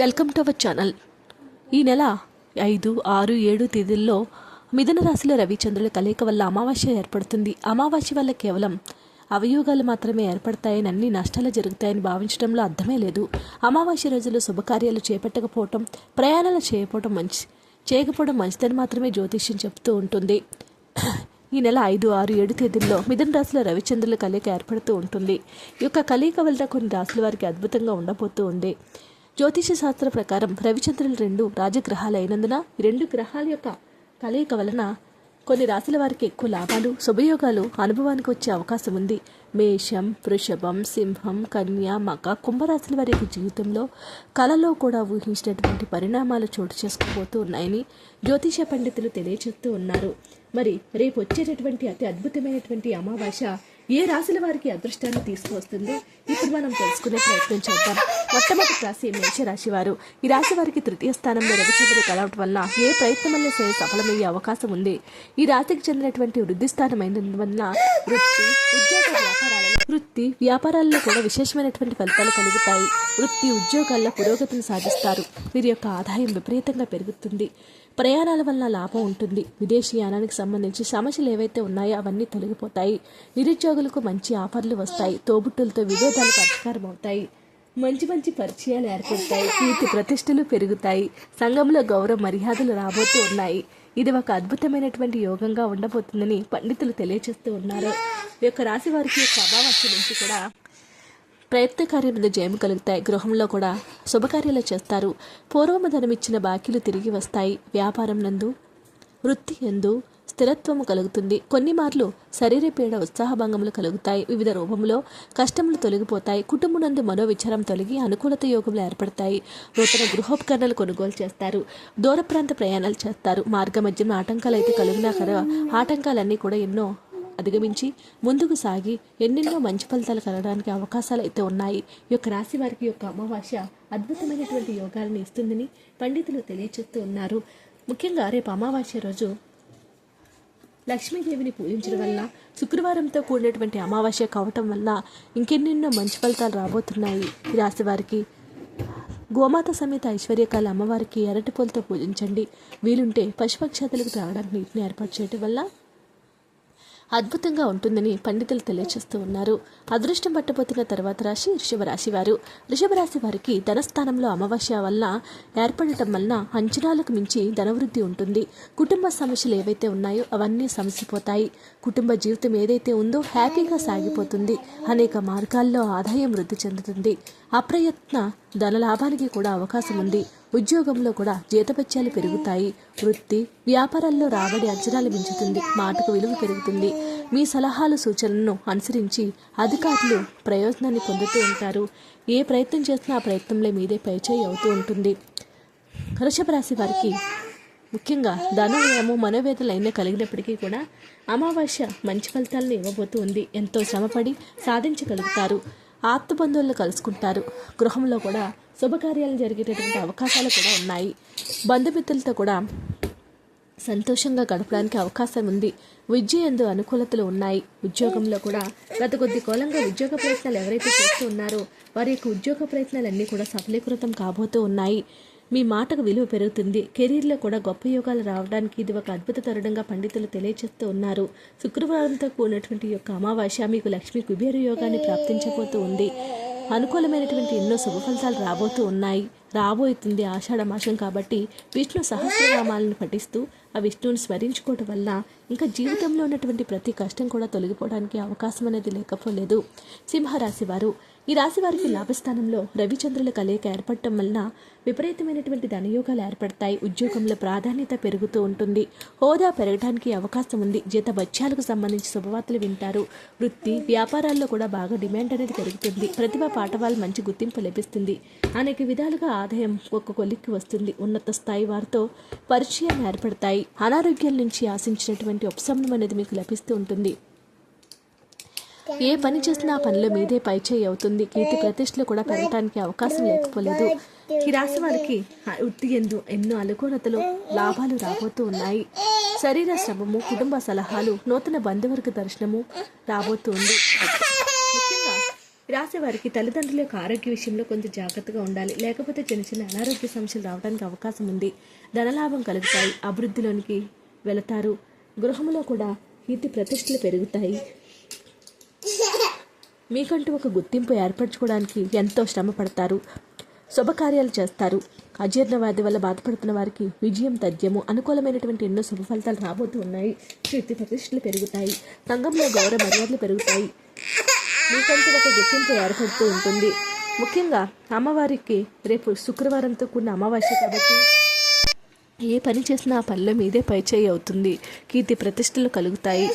Welcome to our channel. ఈ నెల ఐదు ఆరు ఏడు తేదీల్లో మిథున రాశిలో రవిచంద్రుల కలయిక వల్ల అమావాస్య ఏర్పడుతుంది. అమావాస్య వల్ల కేవలం అవయోగాలు మాత్రమే ఏర్పడతాయని అన్ని నష్టాలు జరుగుతాయని భావించడంలో అర్థమే లేదు. అమావాస్య రోజుల్లో శుభకార్యాలు చేపట్టకపోవటం ప్రయాణాలు చేయకపోవడం మంచి చేయకపోవడం మంచిదని మాత్రమే జ్యోతిష్యం చెప్తూ ఉంటుంది. ఈ నెల ఐదు ఆరు ఏడు తేదీల్లో మిథున రాశిలో రవిచంద్రుల కలయిక ఏర్పడుతూ ఉంటుంది. ఈ యొక్క కలయిక వల్ల కొన్ని రాశుల వారికి అద్భుతంగా ఉండబోతూ ఉంది. జ్యోతిష శాస్త్ర ప్రకారం రవిచంద్రులు రెండు రాజగ్రహాలు అయినందున ఈ రెండు గ్రహాల యొక్క కలయిక వలన కొన్ని రాశుల వారికి ఎక్కువ లాభాలు శుభయోగాలు అనుభవానికి వచ్చే అవకాశం ఉంది. మేషం వృషభం సింహం కన్య మక కుంభరాశుల వారి యొక్క జీవితంలో కలలో కూడా ఊహించినటువంటి పరిణామాలు చోటు చేసుకుపోతూ ఉన్నాయని జ్యోతిష పండితులు తెలియజేస్తూ ఉన్నారు. మరి రేపు వచ్చేటటువంటి అతి అద్భుతమైనటువంటి అమావాస్య ఏ రాశుల వారికి అదృష్టాన్ని తీసుకువస్తుందో ఇప్పుడు మనం తెలుసుకునే ప్రయత్నం చేద్దాం. మొట్టమొదటి రాశి మేషరాశి వారు. ఈ రాశి వారికి తృతీయ స్థానంలో రవిచంద్రుడు కలవటం వల్ల ఏ ప్రయత్నమల్ల సరే సఫలమయ్యే అవకాశం ఉంది. ఈ రాశికి చెందినటువంటి వృద్ధి స్థానమైనందువల్ల వృత్తి ఉద్యోగ వ్యాపారాలలో వృత్తి వ్యాపారాల్లో కూడా విశేషమైనటువంటి ఫలితాలు కలుగుతాయి. వృత్తి ఉద్యోగాల్లో పురోగతిని సాధిస్తారు. వీరి యొక్క ఆదాయం విపరీతంగా పెరుగుతుంది. ప్రయాణాల వల్ల లాభం ఉంటుంది. విదేశీ యానానికి సంబంధించి సమస్యలు ఏవైతే ఉన్నాయో అవన్నీ తొలగిపోతాయి. నిరుద్యోగులకు మంచి ఆఫర్లు వస్తాయి. తోబుట్టులతో విభేదాలు పరిష్కారం అవుతాయి. మంచి మంచి పరిచయాలు ఏర్పడతాయి. కీర్తి ప్రతిష్టలు పెరుగుతాయి. సంఘంలో గౌరవ మర్యాదలు రాబోతూ ఉన్నాయి. ఇది ఒక అద్భుతమైనటువంటి యోగంగా ఉండబోతుందని పండితులు తెలియజేస్తూ ఉన్నారు. ఈ యొక్క రాశి వారికి యొక్క అమావాస్య నుంచి కూడా ప్రయత్న కార్యములు జయము కలుగుతాయి గృహంలో కూడా శుభకార్యాలు చేస్తారు. పూర్వము ధనమిచ్చిన బాకీలు తిరిగి వస్తాయి. వ్యాపారం నందు వృత్తి ఎందు స్థిరత్వము కలుగుతుంది. కొన్ని మార్లు శరీర పీడ ఉత్సాహభంగములు కలుగుతాయి. వివిధ రూపంలో కష్టములు తొలగిపోతాయి. కుటుంబనందు మనోవిచారం తొలగి అనుకూలత యోగములు ఏర్పడతాయి. నూతన గృహోపకరణలు కొనుగోలు చేస్తారు. దూర ప్రాంత ప్రయాణాలు చేస్తారు. మార్గ మధ్యన ఆటంకాలు అయితే కలిగినా కదా ఆటంకాలన్నీ కూడా ఎన్నో అధిగమించి ముందుకు సాగి ఎన్నెన్నో మంచి ఫలితాలు కలగడానికి అవకాశాలు అయితే ఉన్నాయి. ఈ యొక్క రాశి వారికి యొక్క అమావాస్య అద్భుతమైనటువంటి యోగాలను ఇస్తుందని పండితులు తెలియచేస్తూ ఉన్నారు. ముఖ్యంగా రేపు అమావాస్య రోజు లక్ష్మీదేవిని పూజించడం వల్ల శుక్రవారంతో కూడినటువంటి అమావాస్య కావటం వల్ల ఇంకెన్నెన్నో మంచి ఫలితాలు రాబోతున్నాయి. ఈ రాశి వారికి గోమాత సమేత ఐశ్వర్యకాల అమ్మవారికి అరటిపూలతో పూజించండి. వీలుంటే పశుపక్షాతులకు త్రాగడానికి నీటిని ఏర్పాటు చేయడం వల్ల అద్భుతంగా ఉంటుందని పండితులు తెలియచేస్తూ ఉన్నారు. అదృష్టం పట్టబోతున్న తర్వాత రాశి ఋషభరాశి వారు. ఋషభరాశి వారికి ధనస్థానంలో అమావాస్య వల్ల ఏర్పడటం వలన అంచనాలకు మించి ధనవృద్ధి ఉంటుంది. కుటుంబ సమస్యలు ఏవైతే ఉన్నాయో అవన్నీ సమసిపోతాయి. కుటుంబ జీవితం ఏదైతే ఉందో హ్యాపీగా సాగిపోతుంది. అనేక మార్గాల్లో ఆదాయం వృద్ధి చెందుతుంది. అప్రయత్న ధన లాభానికి కూడా అవకాశం ఉంది. ఉద్యోగంలో కూడా జీతభత్యాలు పెరుగుతాయి. వృత్తి వ్యాపారాల్లో రాబడి అంచనాలు మించుతుంది. మాటకు విలువ పెరుగుతుంది. మీ సలహాలు సూచనలను అనుసరించి అధికారులు ప్రయోజనాన్ని పొందుతూ ఉంటారు. ఏ ప్రయత్నం చేసినా ఆ ప్రయత్నంలో మీదే పైచేయి అవుతూ ఉంటుంది. వృషభ రాశి వారికి ముఖ్యంగా ధనవ్యయము మనోవేదలైన మనోవేదనలు అయినా కలిగినప్పటికీ కూడా అమావాస్య మంచి ఫలితాలను ఇవ్వబోతూ ఉంది. ఎంతో శ్రమపడి సాధించగలుగుతారు. ఆత్మబంధువులను కలుసుకుంటారు. గృహంలో కూడా శుభకార్యాలు జరిగేటటువంటి అవకాశాలు కూడా ఉన్నాయి. బంధుమిత్రులతో కూడా సంతోషంగా గడపడానికి అవకాశం ఉంది. విద్య ఎందు అనుకూలతలు ఉన్నాయి. ఉద్యోగంలో కూడా గత కొద్ది కాలంగా ఉద్యోగ ప్రయత్నాలు ఎవరైతే చేస్తూ ఉన్నారో వారి యొక్క ఉద్యోగ ప్రయత్నాలన్నీ కూడా సఫలీకృతం కాబోతూ ఉన్నాయి. మీ మాటకు విలువ పెరుగుతుంది. కెరీర్లో కూడా గొప్ప యోగాలు రావడానికి ఇది ఒక అద్భుత తరుణంగా పండితులు తెలియజేస్తూ ఉన్నారు. శుక్రవారంతో కూడినటువంటి యొక్క అమావాస్య మీకు లక్ష్మి కుబేరు యోగాన్ని ప్రాప్తించబోతూ ఉంది. అనుకూలమైనటువంటి ఎన్నో శుభ ఫలితాలు రాబోతూ ఉన్నాయి. రాబోతుంది ఆషాఢ మాసం కాబట్టి విష్ణు సహస్రనామాలను పఠిస్తూ ఆ విష్ణువుని స్మరించుకోవటం వల్ల ఇంకా జీవితంలో ఉన్నటువంటి ప్రతి కష్టం కూడా తొలగిపోవడానికి అవకాశం అనేది లేకపోలేదు. సింహరాశి వారు ఈ రాశి వారికి లాభస్థానంలో రవిచంద్రుల కలయిక ఏర్పడటం వలన విపరీతమైనటువంటి ధనయోగాలు ఏర్పడతాయి. ఉద్యోగంలో ప్రాధాన్యత పెరుగుతూ ఉంటుంది. హోదా పెరగడానికి అవకాశం ఉంది. జీత బత్యాలకు సంబంధించి శుభవార్తలు వింటారు. వృత్తి వ్యాపారాల్లో కూడా బాగా డిమాండ్ అనేది పెరుగుతుంది. ప్రతిభ పాఠవాలు మంచి గుర్తింపు లభిస్తుంది. అనేక విధాలుగా ఆదాయం ఒక్క కొలిక్కి వస్తుంది. ఉన్నత స్థాయి వారితో పరిచయాలు ఏర్పడతాయి. అనారోగ్యాల నుంచి ఆశించినటువంటి ఉపశమనం అనేది మీకు లభిస్తూ ఉంటుంది. ఏ పని చేసినా ఆ పనిలో మీదే పైచేయి అవుతుంది. కీర్తి ప్రతిష్టలు కూడా పెరగటానికి అవకాశం లేకపోలేదు. ఈ రాశి వారికి వృత్తి ఎందు ఎన్నో అనుకూలతలు లాభాలు రాబోతూ ఉన్నాయి. శరీర శ్రమము కుటుంబ సలహాలు నూతన బంధువర్గ దర్శనము రాబోతుంది ముఖ్యంగా రాసే వారికి తల్లిదండ్రుల యొక్క ఆరోగ్య విషయంలో కొంచెం జాగ్రత్తగా ఉండాలి. లేకపోతే చిన్న చిన్న అనారోగ్య సమస్యలు రావడానికి అవకాశం ఉంది. ధనలాభం కలుగుతాయి. అభివృద్ధిలోనికి వెళతారు. గృహంలో కూడా కీర్తి ప్రతిష్టలు పెరుగుతాయి. మీకంటూ ఒక గుర్తింపు ఏర్పరచుకోవడానికి ఎంతో శ్రమ పడతారు శుభకార్యాలు చేస్తారు. అజీర్ణ వ్యాధి వల్ల బాధపడుతున్న వారికి విజయం తథ్యము అనుకూలమైనటువంటి ఎన్నో శుభ ఫలితాలు రాబోతూ ఉన్నాయి కీర్తి ప్రతిష్టలు పెరుగుతాయి. సంఘంలో గౌరవ మర్యాదలు పెరుగుతాయి. మీకంటూ ఒక గుర్తింపు ఏర్పడుతూ ఉంటుంది. ముఖ్యంగా అమ్మవారికి రేపు శుక్రవారంతో కూడిన అమావాస్య కాబట్టి ఏ పని చేసినా ఆ పనిలో మీదే పైచేయి అవుతుంది. కీర్తి ప్రతిష్టలు కలుగుతాయి.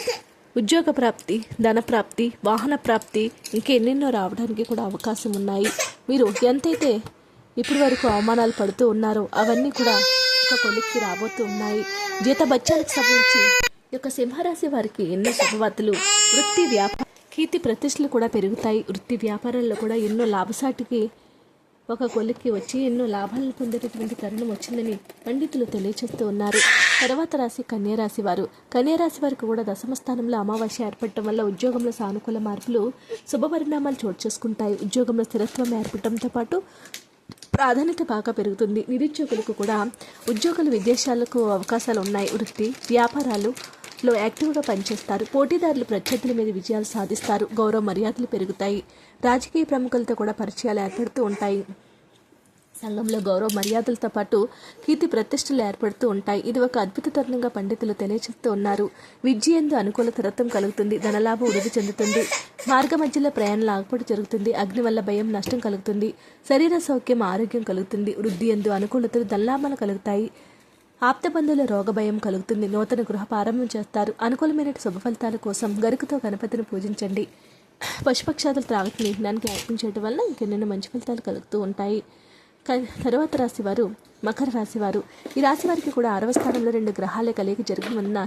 ఉద్యోగ ప్రాప్తి ధన ప్రాప్తి వాహన ప్రాప్తి ఇంకెన్నెన్నో రావడానికి కూడా అవకాశం ఉన్నాయి. మీరు ఎంతైతే ఇప్పటి వరకు అవమానాలు పడుతూ ఉన్నారో అవన్నీ కూడా ఒక కొలిక్కి రాబోతూ ఉన్నాయి. జీత బత్యాలకు సంబంధించి ఈ యొక్క సింహరాశి వారికి ఎన్నో శుభవార్తలు వృత్తి వ్యాపార కీర్తి ప్రతిష్టలు కూడా పెరుగుతాయి. వృత్తి వ్యాపారాల్లో కూడా ఎన్నో లాభసాటికి ఒక కొలిక్కి వచ్చి ఎన్నో లాభాలను పొందేటటువంటి తరుణం వచ్చిందని పండితులు తెలియచేస్తూ ఉన్నారు. తర్వాత రాశి కన్యారాశి వారు. కన్యారాశి వారికి కూడా దశమ స్థానంలో అమావాస్య ఏర్పడటం వల్ల ఉద్యోగంలో సానుకూల మార్పులు శుభపరిణామాలు చోటు చేసుకుంటాయి. ఉద్యోగంలో స్థిరత్వం ఏర్పడటంతో పాటు ప్రాధాన్యత బాగా పెరుగుతుంది. నిరుద్యోగులకు కూడా ఉద్యోగులు విదేశాలకు అవకాశాలు ఉన్నాయి. వృత్తి వ్యాపారాలు లో యాక్టివ్గా పనిచేస్తారు. పోటీదారులు ప్రత్యర్థుల మీద విజయాలు సాధిస్తారు. గౌరవ మర్యాదలు పెరుగుతాయి. రాజకీయ ప్రముఖులతో కూడా పరిచయాలు ఏర్పడుతూ ఉంటాయి. సంఘంలో గౌరవ మర్యాదలతో పాటు కీర్తి ప్రతిష్టలు ఏర్పడుతూ ఉంటాయి. ఇది ఒక అద్భుత తరుణంగా పండితులు తెలియజేస్తూ ఉన్నారు. విద్య ఎందు అనుకూల తరత్వం కలుగుతుంది. ధనలాభం వృద్ధి చెందుతుంది. మార్గ మధ్యలో ప్రయాణాలు ఆగపడి జరుగుతుంది. అగ్ని వల్ల భయం నష్టం కలుగుతుంది. శరీర సౌఖ్యం ఆరోగ్యం కలుగుతుంది. వృద్ధి ఎందు అనుకూలతలు ధనలాభాలు కలుగుతాయి. ఆప్తబంధువుల రోగభయం కలుగుతుంది. నూతన గృహ ప్రారంభం చేస్తారు. అనుకూలమైన శుభ ఫలితాల కోసం గరుకుతో గణపతిని పూజించండి. పశుపక్షాదులు త్రాగతి నీటినానికి అర్పించడం వల్ల ఇంకెన్నెన్నో మంచి ఫలితాలు కలుగుతూ ఉంటాయి. తర్వాత రాశివారు మకర రాశి వారు ఈ రాశి వారికి కూడా ఆరవ స్థానంలో రెండు గ్రహాల కలిగి జరగడం వలన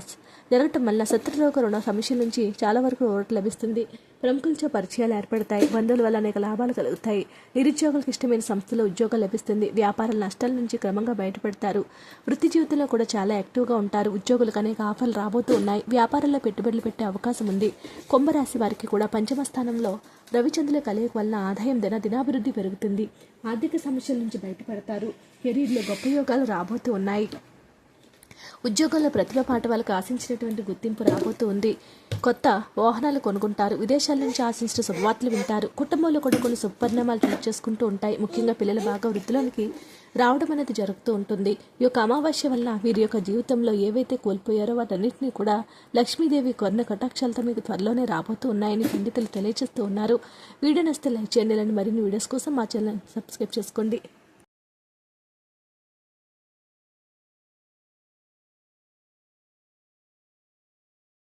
జరగటం వల్ల శత్రురోగ రుణ సమస్యల నుంచి చాలా వరకు ఓటు లభిస్తుంది. ప్రముఖులతో పరిచయాలు ఏర్పడతాయి. బంధువుల వల్ల అనేక లాభాలు కలుగుతాయి. నిరుద్యోగులకు ఇష్టమైన సంస్థలో ఉద్యోగం లభిస్తుంది. వ్యాపారాల నష్టాల నుంచి క్రమంగా బయటపడతారు. వృత్తి జీవితంలో కూడా చాలా యాక్టివ్గా ఉంటారు. ఉద్యోగులకు అనేక ఆఫర్లు రాబోతూ ఉన్నాయి. వ్యాపారంలో పెట్టుబడులు పెట్టే అవకాశం ఉంది. కుంభరాశి వారికి కూడా పంచమ స్థానంలో రవిచంద్రుల కలయిక వల్ల ఆదాయం దిన దినాభివృద్ధి పెరుగుతుంది. ఆర్థిక సమస్యల నుంచి బయటపడతారు. కెరీర్లో గొప్ప యోగాలు రాబోతూ ఉన్నాయి. ఉద్యోగంలో ప్రతిభ పాట వాళ్ళకి ఆశించినటువంటి గుర్తింపు రాబోతూ ఉంది. కొత్త వాహనాలు కొనుక్కుంటారు విదేశాల నుంచి ఆశించిన శుభవార్తలు వింటారు. కుటుంబంలో కూడా కొన్ని శుభపరిణామాలు చోటు చేసుకుంటూ ఉంటాయి. ముఖ్యంగా పిల్లలు బాగా వృద్ధిలోనికి రావడం అనేది జరుగుతూ ఉంటుంది. ఈ యొక్క అమావాస్య వల్ల వీరి యొక్క జీవితంలో ఏవైతే కోల్పోయారో వాటన్నింటినీ కూడా లక్ష్మీదేవి కొన్న కటాక్షాలతో మీకు త్వరలోనే రాబోతూ ఉన్నాయని పండితులు తెలియజేస్తూ ఉన్నారు. వీడియో నచ్చితే లైక్ చేయండి. మరిన్ని వీడియోస్ కోసం మా ఛానల్ సబ్స్క్రైబ్ చేసుకోండి.